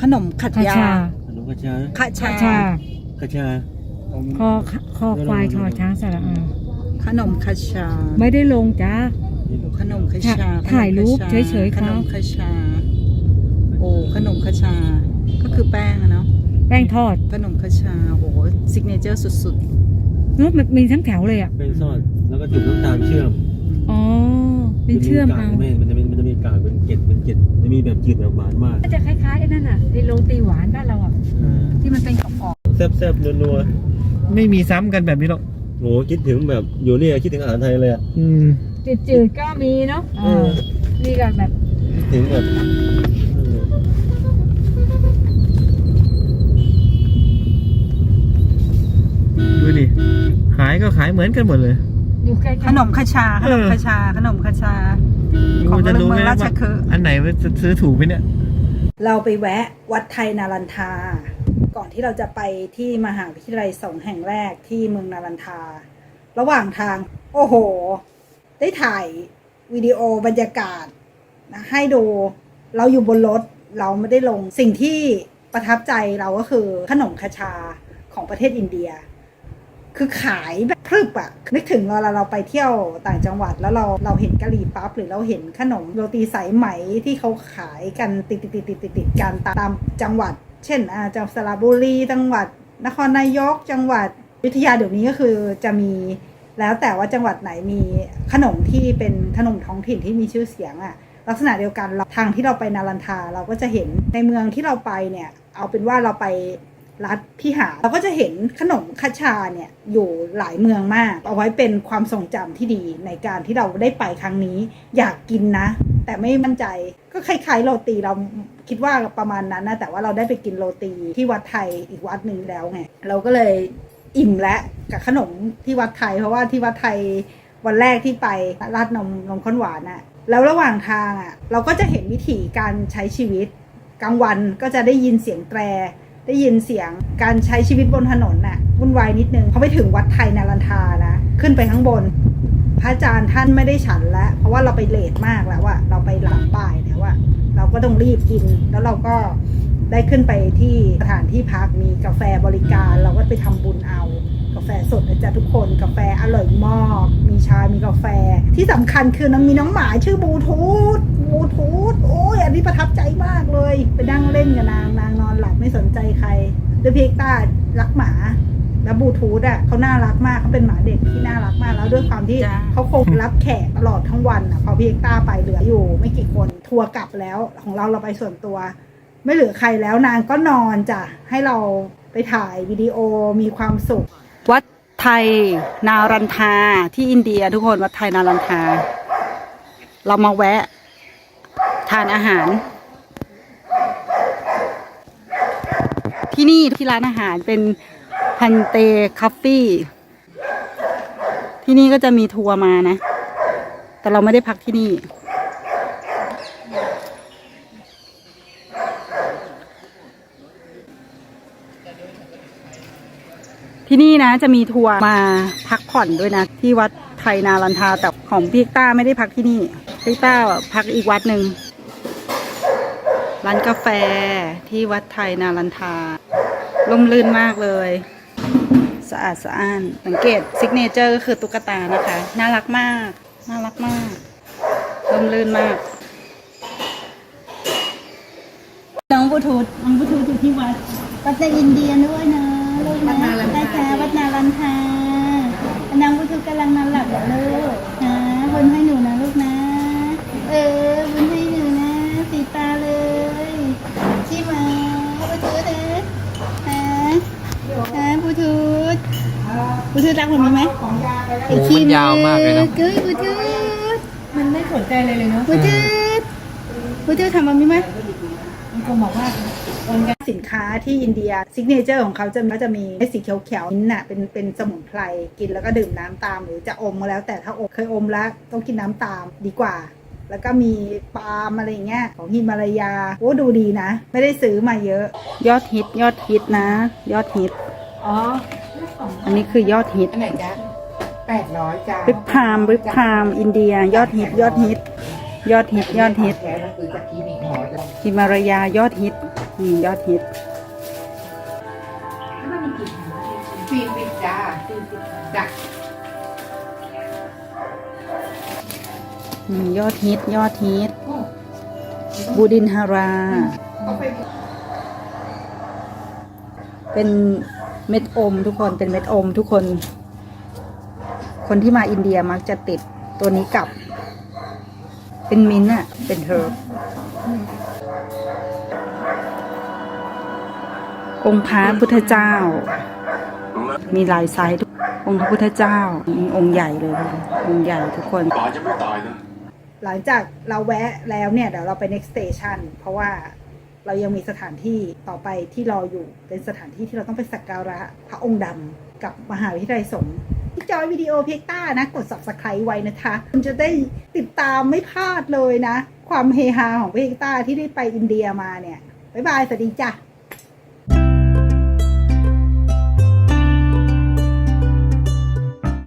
ขนมขัดคายาชาขนมกระชาขะชา ชากระชาคอคอควายชอช้างสระอาขนมขะชา ไม่ได้ลงจ้านี่หรอขนมขะชาถ่ายรูปขนมขะชาเฉยๆขครับนมขะชา โอ้ขนมขะชา ก็คือแป้งอะเนาะ แป้งทอดขนมขะชา โอ้โหซิกเนเจอร์สุดเนอะมันมีทั้งแถวเลยอะ เป็นซอสแล้วก็จุ่มน้ำตาลเชื่อมอ๋อ เป็นเชื่อมกาเอากแม่มันจะมีมันจะมีกากเป็นเกล็ดเป็นเกล็ดจะมีแบบจืดแบบหวานมากก็จะคล้ายๆไอ้นั่นอะไอ้โรตีหวานบ้านเราอะๆที่มันเป็นกรอบแซ่บๆนัวไม่มีซ้ำกันแบบนี้หรอกๆโหคิดถึงแบบอยู่เนี่ยคิดถึงอาหารไทยเลยอะอืมจืดๆก็มีเนาะเออนี่ก็แบบคิดถึงแบบนั่นเลยดูดิขายก็ขายเหมือนกันหมดเลย อยู่ใกล้ๆขนมขะชาขนมขะชาขนมขะชา ของจะรู้ไหมเมืองราชว่าคฤห์อันไหนมันจะซื้อถูกไหมเนี่ย เราไปแวะวัดไทยนารันทา ก่อนที่เราจะไปที่มหาวิทยาลัยสงฆ์แห่งแรกที่เมืองนารันทา ระหว่างทาง โอ้โห ได้ถ่ายวิดีโอบรรยากาศนะให้ดูเราอยู่บนรถเราไม่ได้ลงสิ่งที่ประทับใจเราก็คือขนมคาชาของประเทศอินเดีย คือขายแบบพรึบอะนึกถึงเวลาเราไปเที่ยวต่างจังหวัดแล้วเราเราเห็นกะหรี่ปั๊บหรือเราเห็นขนมโรตีสายไหมที่เขาขายกันติดติดติดติดติดติดกันตามจังหวัด เช่นอ่าจังหวัดสระบุรีจังหวัด นครนายกจังหวัดอยุธยาเดี๋ยวนี้ก็คือจะมีแล้วแต่ว่าจังหวัดไหนมีขนมที่เป็นขนมท้องถิ่นที่มีชื่อเสียงอะลักษณะเดียวกันเราทางที่เราไปนารันทาเราก็จะเห็นในเมืองที่เราไปเนี่ยเอาเป็นว่าเราไป รัฐพิหารเราก็จะเห็นขนมคาชาเนี่ยอยู่หลายเมืองมาก เอาไว้เป็นความทรงจำที่ดีในการที่เราได้ไปครั้งนี้ อยากกินนะ แต่ไม่มั่นใจก็คล้ายๆโรตีเราคิดว่าประมาณนั้นนะแต่ว่าเราได้ไปกินโรตีที่วัดไทยอีกวัดหนึ่งแล้วไงเราก็เลยอิ่มแล้วกับขนมที่วัดไทย เพราะว่าที่วัดไทยวันแรกที่ไปราดนมนมข้นหวานอะแล้วระหว่างทางอะเราก็จะเห็นวิถีการใช้ชีวิตกลางวันก็จะได้ยินเสียงแตร ได้ยินเสียงการใช้ชีวิตบนถนนน่ะวุ่นวายนิดนึงพอไปถึงวัดไทยนารันทานะ ขึ้นไปข้างบน พระอาจารย์ท่านไม่ได้ฉันแล้วเพราะว่าเราไปเลทมากแล้วอะเราไปหลังบ่ายแล้วอะเราก็ต้องรีบกินแล้วเราก็ได้ขึ้นไปที่สถานที่พักมีกาแฟบริการ เราก็ไปทำบุญเอา กาแฟสดนะจ๊ะทุกคนกาแฟอร่อยมาก มีชา มีกาแฟ ที่สำคัญคือน้องมีน้องหมาชื่อบลูทูธบลูทูธโอ้ยอันนี้ประทับใจมากเลย ไปนั่งเล่นกับนางนางนอนหลับไม่สนใจใครด้วยเพกต้ารักหมาแล้วบลูทูธอะเขาน่ารักมากเขาเป็นหมาเด็กที่น่ารักมากแล้วด้วยความที่จ้ะเขาคงรับแขกตลอดทั้งวันอะพอพี่เอกต้าไปเหลืออยู่ ไม่กี่คนทัวร์กลับแล้วของเราเราไปส่วนตัว ไม่เหลือใครแล้วนางก็นอนจ้ะให้เราไปถ่ายวิดีโอมีความสุข วัดไทยนารันทาที่อินเดียทุกคนวัดไทยนารันทา เรามาแวะ ทานอาหาร ที่นี่ที่ร้านอาหารเป็นพันเตคาฟี่ที่นี่ก็จะมีทัวร์มานะ แต่เราไม่ได้พักที่นี่ ที่นี่นะจะมีทัวร์มาพักผ่อนด้วยนะ ที่วัดไทยนารันทาแต่ของพี่ต้าไม่ได้พักที่นี่พี่ต้าพักอีกวัดหนึ่งร้านกาแฟที่วัดไทยนารันทาร่มรื่นมากเลย สะอาดสะอ้านสังเกตซิกเนเจอร์ก็คือตุ๊กตานะคะ น่ารักมาก น่ารักมากร่มรื่นมากน้องบูทูธน้องบูทูธอยู่ที่วัดวัดในอินเดียด้วยนะ ลูกนะได้ค่ะวัดนารันทาน้องบลูทูธกำลังนอนหลับอยู่ลูกนะบนให้หนูนะลูกนะ เออบนให้หนูนะสีตาเลยใช่ไหมบลูทูธนะฮะฮะบลูทูธบลูทูธรักผมไหมไอ้ขี้มันยาวมากเลยเนอะเกยบลูทูธมันไม่สนใจเลยเลยเนาะบลูทูธบลูทูธทำแบบนี้ไหมมันคงบอกว่าโอนกัน สินค้าที่อินเดียซิกเนเจอร์ของเขาจะก็จะมีไอ้สีเขียวๆนี่น่ะเป็นเป็นสมุนไพรกินแล้วก็ดื่มน้ำตาม หรือจะอมก็แล้วแต่ถ้าอมเคยอมแล้วต้องกินน้ำตามดีกว่า แล้วก็มีปาล์มอะไรเงี้ยของฮิมาลายาโอ้ดูดีนะ ไม่ได้ซื้อมาเยอะ ยอดฮิตยอดฮิตนะ ยอดฮิตอ๋ออันนี้คือยอดฮิตอันไหนจ๊ะแปดร้อยจ้าริปพามริปพามอินเดีย ยอดฮิตยอดฮิต ยอดฮิตยอดฮิตแกนั่นคือจากคลินิกหมอจ้ะฮิมาลายายอดฮิต อืมยอดฮิตปีปิดจ้าจ้ะอืมยอดฮิตยอดฮิต บูดินฮารา เป็นเม็ดอมทุกคนเป็นเม็ดอมทุกคน คนที่มาอินเดียมักจะติดตัวนี้กับ เป็นมิ้นท์อะเป็นเฮิร์ องค์พระพุทธเจ้า มีหลายไซส์ทุกองค์พระพุทธเจ้าองค์ใหญ่เลยค่ะองค์ใหญ่ทุกคนป๋าจะไม่ตายนะหลังจากเราแวะแล้วเนี่ยเดี๋ยวเราไป next station เพราะว่าเรายังมีสถานที่ต่อไปที่รออยู่เป็นสถานที่ที่เราต้องไปสักการะพระองค์ดำกับมหาวิทยาลัยสงฆ์ที่จอยวิดีโอเพกต้านะ กด subscribe ไว้นะคะคุณจะได้ติดตามไม่พลาดเลยนะ ความเฮฮาของเพกต้าที่ได้ไปอินเดียมาเนี่ย บ๊ายบาย สวัสดีจ้ะ